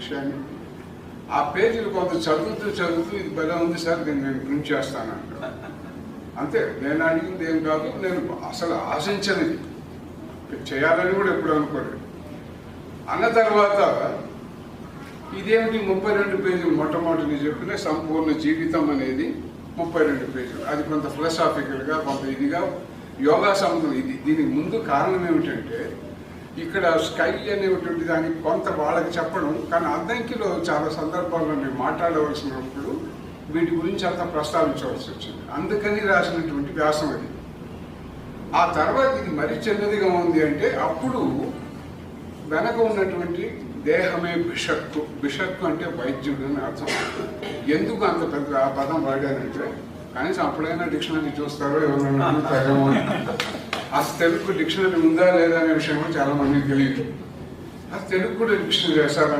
విషయాన్ని. ఆ పేజీలు కొంత చదువుతూ చదువుతూ ఇది భలే ఉంది సార్ దీన్ని నేను ప్రింట్ చేస్తాను అంతే నేను అడిగింది ఏం కాదు నేను అసలు ఆశించనిది. చేయాలని కూడా ఎప్పుడు అనుకోలేదు. అన్న తర్వాత ఇదేమిటి ముప్పై రెండు పేజీలు మొట్టమొదటి నేను చెప్పిన సంపూర్ణ జీవితం అనేది ముప్పై రెండు పేజీలు. అది కొంత ఫిలసాఫికల్గా కొంత ఇదిగా యోగా సంబంధం. ఇది దీనికి ముందు కారణం ఏమిటంటే ఇక్కడ స్కై అనేటువంటి దానికి కొంత వాళ్ళకి చెప్పడం కానీ అద్దంకిలో చాలా సందర్భాల్లో మేము మాట్లాడవలసినప్పుడు వీటి గురించి అంత ప్రస్తావించవలసి వచ్చింది. అందుకని రాసినటువంటి వ్యాసం అది. ఆ తర్వాత ఇది మరి చిన్నదిగా ఉంది అంటే అప్పుడు వెనక ఉన్నటువంటి దేహమే బిషక్కు బిషక్కు అంటే వైద్యుడు అని అర్థం. ఎందుకు అంత పెద్ద ఆ పదం వాడానంటే కనీసం అప్పుడైనా డిక్షనరీ చూస్తారో ఎవరైనా అడుగుతారేమో అసలు తెలుగు డిక్షనరీ ఉందా లేదా అనే విషయం కూడా చాలా మందికి తెలియదు. అసలు తెలుగు కూడా డిక్షనరీ వేస్తారని